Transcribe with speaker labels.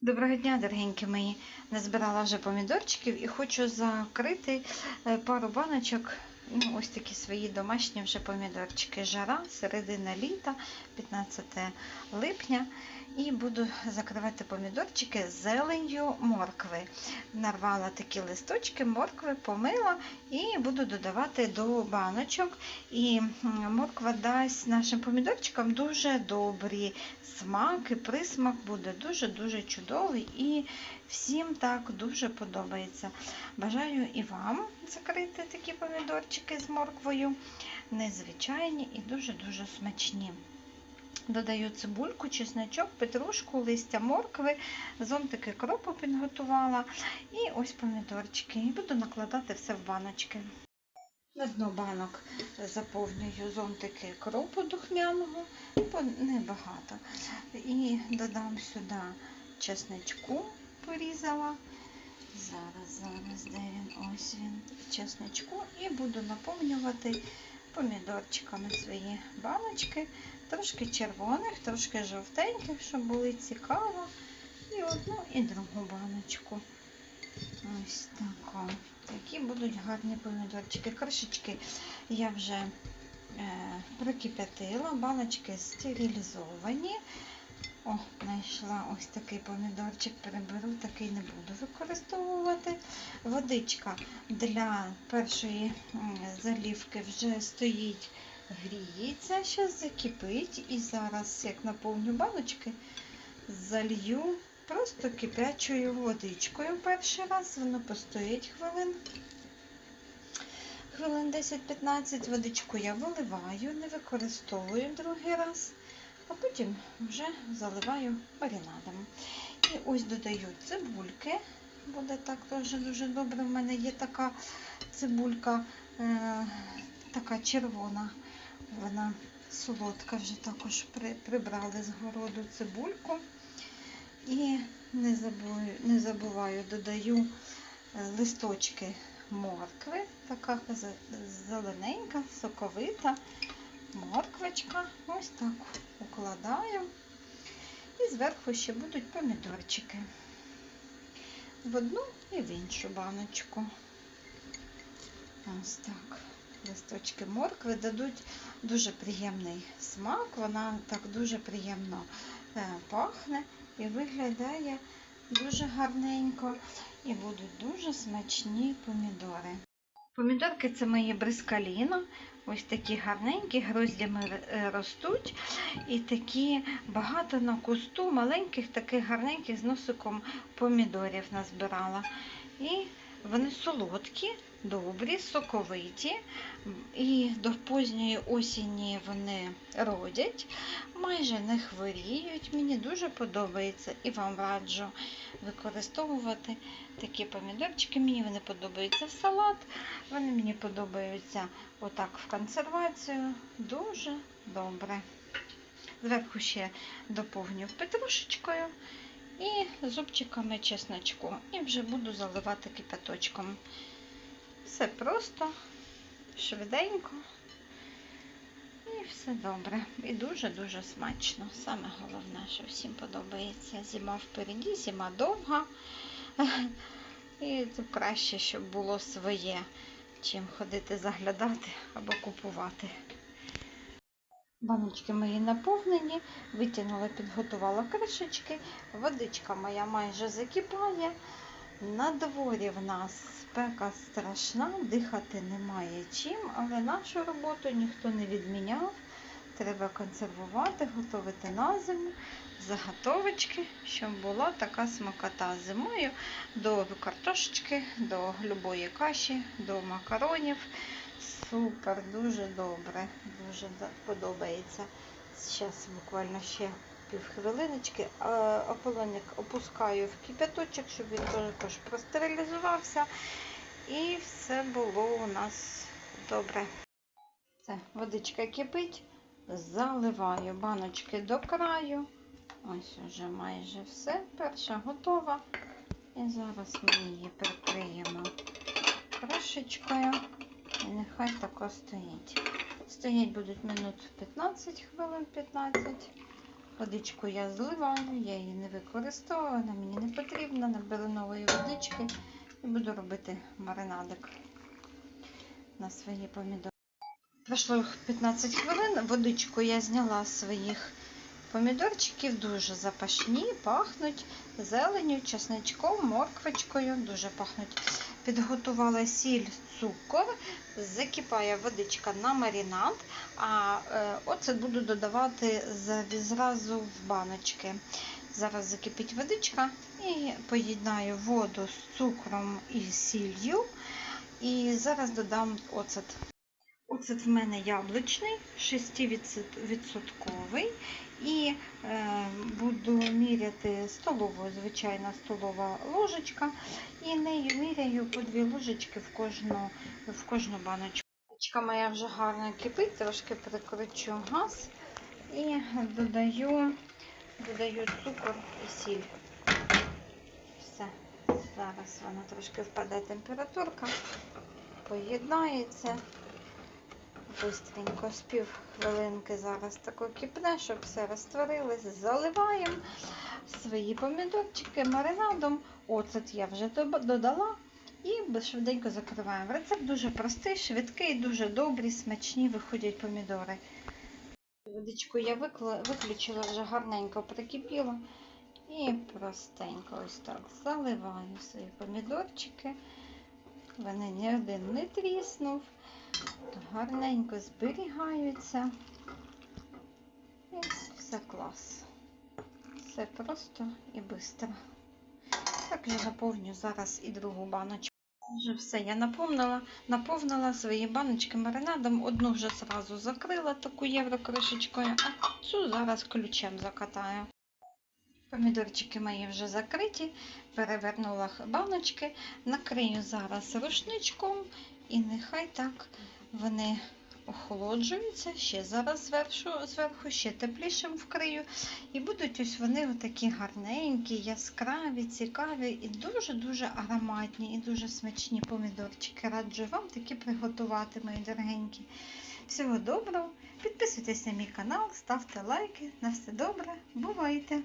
Speaker 1: Доброго дня, дорогенькі мої. Назбирала вже помідорчиків і хочу закрити е, пару баночок. Ну, ось такі свої домашні вже помідорчики. Жара, середина літа, 15 липня. І буду закривати помідорчики зеленью моркви. Нарвала такі листочки моркви, помила і буду додавати до баночок. І морква дасть нашим помідорчикам дуже добрий смак і присмак буде дуже-дуже чудовий і всім так дуже подобається. Бажаю і вам закрити такі помідорчики з морквою. Незвичайні і дуже-дуже смачні. Додаю цибульку, чесночок, петрушку, листя моркви, зонтики кропу підготувала і ось помідорчики. І буду накладати все в баночки. На дно банок заповнюю зонтики кропу духмяного, небагато. І додам сюди чесничку, порізала. Зараз, зараз, де він? Ось він, чесничку. І буду наповнювати помідорчиками свої баночки. Трошки червоних, трошки жовтеньких, щоб були цікаво. І одну, і другу баночку. Ось так. Такі будуть гарні помідорчики. Кришечки я вже е, прокип'ятила, баночки стерилізовані. О, знайшла ось такий помідорчик, переберу, такий не буду використовувати. Водичка для першої м, заливки вже стоїть, гріється, зараз закипить. І зараз, як наповню баночки, залью просто кипячою водичкою перший раз. Воно постоїть хвилин. Хвилин 10-15 водичку я виливаю, не використовую другий раз, а потім вже заливаю маринадом. І ось додаю цибульки. Буде так теж дуже добре. У мене є така цибулька, е, така червона. Вона солодка, вже також при, прибрали з городу цибульку. І не забуваю, не забуваю додаю е, листочки моркви, така зелененька, соковита морквочка. Ось так укладаю. І зверху ще будуть помідорчики. В одну і в іншу баночку. Ось так. Листочки моркви дадуть дуже приємний смак, вона так дуже приємно е, пахне і виглядає дуже гарненько і будуть дуже смачні помідори. Помідорки це мої брискаліно. Ось такі гарненькі, гроздями е, ростуть. І такі багато на кусту, маленьких, таких гарненьких з носиком помідорів назбирала. І вони солодкі, добрі, соковиті. І до поздньої осені вони родять, майже не хворіють. Мені дуже подобається і вам раджу використовувати такі помідорчики. Мені вони подобаються в салат, вони мені подобаються отак в консервацію. Дуже добре. Зверху ще доповню петрушечкою і зубчиками чесночку. І вже буду заливати кипяточком. Все просто, швиденько. І все добре. І дуже-дуже смачно. Саме головне, що всім подобається. Зима впереді, зима довга. І краще, щоб було своє, чим ходити заглядати або купувати. Баночки мої наповнені, витягнула, підготувала кришечки, водичка моя майже закипає. На дворі в нас спека страшна, дихати немає чим, але нашу роботу ніхто не відміняв. Треба консервувати, готувати на зиму, заготовочки, щоб була така смакота зимою до картошечки, до любої каші, до макаронів. Супер, дуже добре, дуже подобається. Зараз буквально ще півхвилиночки. Ополоник опускаю в кипяточок, щоб він також простерилізувався. І все було у нас добре. Все, водичка кипить, заливаю баночки до краю. Ось вже майже все. Перша готова. І зараз ми її прикриємо кришечкою. І нехай тако стоїть. Стоять будуть минут 15, хвилин 15. Водичку я зливаю, я її не використовую, вона мені не потрібна. Наберу нової водички і буду робити маринадик на свої помідори. Пройшло 15 хвилин, водичку я зняла з своїх помідорчиків, дуже запашні, пахнуть зеленю, чесничком, морквочкою, дуже пахнуть. Підготувала сіль, цукор, закипає водичка на маринад, а е, оцет буду додавати зразу в баночки. Зараз закипить водичка і поєднаю воду з цукром і сіллю. І зараз додам оцет. Оцет в мене яблучний, 6%. І е, буду міряти столовою, звичайна столова ложечка. І нею міряю по дві ложечки в кожну, в кожну баночку. Водичка моя вже гарно кипить, трошки прикручу газ і додаю, додаю цукор і сіль. Все. Зараз вона трошки впаде температурка, поєднається. Бистренько з пів хвилинки зараз тако кипне, щоб все розтворилось. Заливаємо свої помідорчики маринадом. Оцет я вже додала. І швиденько закриваємо. Рецепт дуже простий, швидкий, дуже добрий, смачні виходять помідори. Водичку я виключила, вже гарненько прикипіло. І простенько ось так заливаю свої помідорчики. Вони ні один не тріснув. Гарненько зберігаються. І все клас. Все просто і швидко. Так я наповню зараз і другу баночку. Вже все, я наповнила, наповнила свої баночки маринадом. Одну вже зразу закрила таку єврокришечкою, а цю зараз ключем закатаю. Помідорчики мої вже закриті, перевернула баночки, накрию зараз рушничком і нехай так вони охолоджуються. Ще зараз зверху, зверху ще теплішим вкрию. І будуть ось вони такі гарненькі, яскраві, цікаві і дуже-дуже ароматні, і дуже смачні помідорчики. Раджу вам такі приготувати, мої дорогенькі. Всього доброго! Підписуйтесь на мій канал, ставте лайки. На все добре, бувайте!